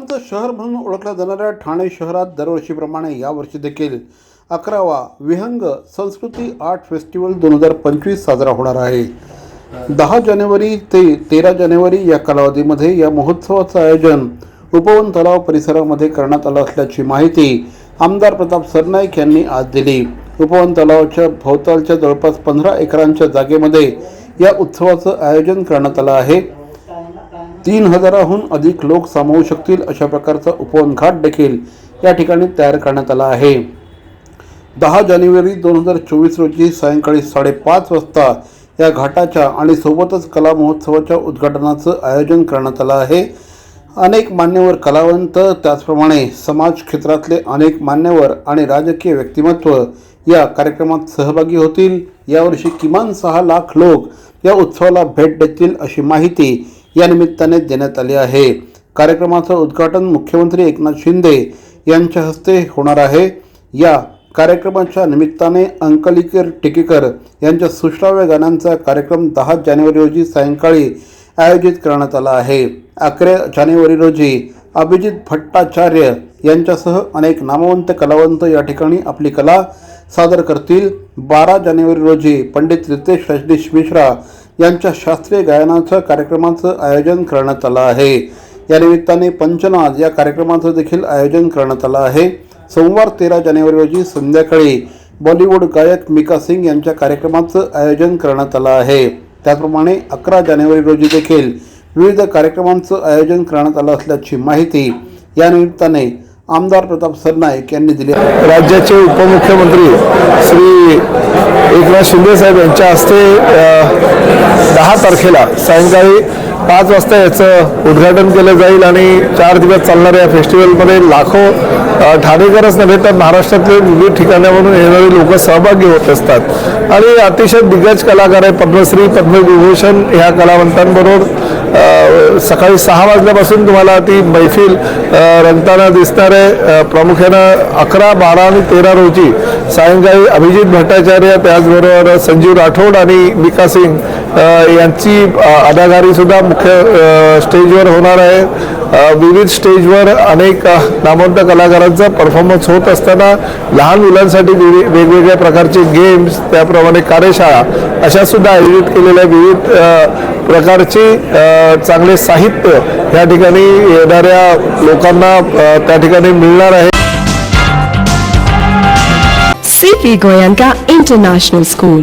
फुलांचं शहर म्हणून ओळखल्या जाणाऱ्या ठाणे शहरात दरवर्षीप्रमाणे यावर्षी देखील अकरावा विहंग संस्कृती आर्ट फेस्टिवल दोन हजार पंचवीस साजरा होणार आहे. दहा जानेवारी ते तेरा जानेवारी या कालावधीमध्ये या महोत्सवाचं आयोजन उपवन तलाव परिसरामध्ये करण्यात आलं असल्याची माहिती आमदार प्रताप सरनाईक यांनी आज दिली. उपवन तलावाच्या भोवतालच्या जवळपास पंधरा एकरांच्या जागेमध्ये या उत्सवाचं आयोजन करण्यात आलं आहे. तीन हजाराहून अधिक लोक सामावू शकतील अशा प्रकारचा उपवन घाट देखील या ठिकाणी तयार करण्यात आला आहे. दहा जानेवारी दोन हजार चोवीस रोजी सायंकाळी साडेपाच वाजता या घाटाच्या आणि सोबतच कला महोत्सवाच्या उद्घाटनाचं आयोजन करण्यात आलं आहे. अनेक मान्यवर कलावंत त्याचप्रमाणे समाज क्षेत्रातले अनेक मान्यवर आणि राजकीय व्यक्तिमत्व या कार्यक्रमात सहभागी होतील. यावर्षी किमान सहा लाख लोक या उत्सवाला भेट देतील अशी माहिती या निमित्ताने देण्यात आले आहे. कार्यक्रमाचं उद्घाटन मुख्यमंत्री एकनाथ शिंदे यांच्या हस्ते होणार आहे. या कार्यक्रमाच्या निमित्ताने अंकलिकर टिकेकर यांच्या सुश्राव्य गाण्यांचा कार्यक्रम दहा जानेवारी रोजी सायंकाळी आयोजित करण्यात आला आहे. अकरा जानेवारी रोजी अभिजित भट्टाचार्य यांच्यासह अनेक नामवंत कलावंत या ठिकाणी आपली कला सादर करतील. बारा जानेवारी रोजी पंडित रितेश रजनीश मिश्रा यांच्या शास्त्रीय गायनाचं कार्यक्रमाचं आयोजन करण्यात आलं आहे. या निमित्ताने पंचनाद या कार्यक्रमाचं देखील आयोजन करण्यात आलं आहे. सोमवार तेरा जानेवारी रोजी संध्याकाळी बॉलिवूड गायक मिका सिंग यांच्या कार्यक्रमाचं आयोजन करण्यात आलं आहे. त्याचप्रमाणे अकरा जानेवारी रोजी देखील विविध कार्यक्रमांचं आयोजन करण्यात आलं असल्याची माहिती या निमित्ताने आमदार प्रताप सरनाईक यांनी दिली. राज्याचे उपमुख्यमंत्री श्री एकनाथ शिंदे साहेब यांच्या हस्ते दहा तारखेला सायंकाळी पाच वाजता याचं उद्घाटन केलं जाईल आणि चार दिवस चालणाऱ्या या फेस्टिवलमध्ये लाखो ठाणेकरच नव्हे तर महाराष्ट्रातले विविध ठिकाणावरून येणारे लोक सहभागी होत असतात. आणि अतिशय दिग्गज कलाकार आहे पद्मश्री पद्मविभूषण ह्या कलावंतांबरोबर. सकाळी सहा वाजल्यापासून तुम्हाला ती मैफिल रंगताना दिसणार आहे. प्रामुख्यानं अकरा बारा आणि तेरा रोजी सायंकाळी अभिजित भट्टाचार्य त्याचबरोबर संजीव राठोड आणि मिका सिंग यांची अ, अदाकारी सुद्धा मुख्य स्टेजवर होणार आहे. विविध स्टेजवर अनेक नामवंत कलाकारांचा परफॉर्मन्स होत असताना लहान मुलांसाठी वेगवेगळ्या प्रकारचे गेम्स त्याप्रमाणे कार्यशाळा अशा सुद्धा आयोजित केलेल्या विविध प्रकारचे चांगले साहित्य या ठिकाणी येणाऱ्या लोकांना त्या ठिकाणी मिळणार आहे. CP Goenka international school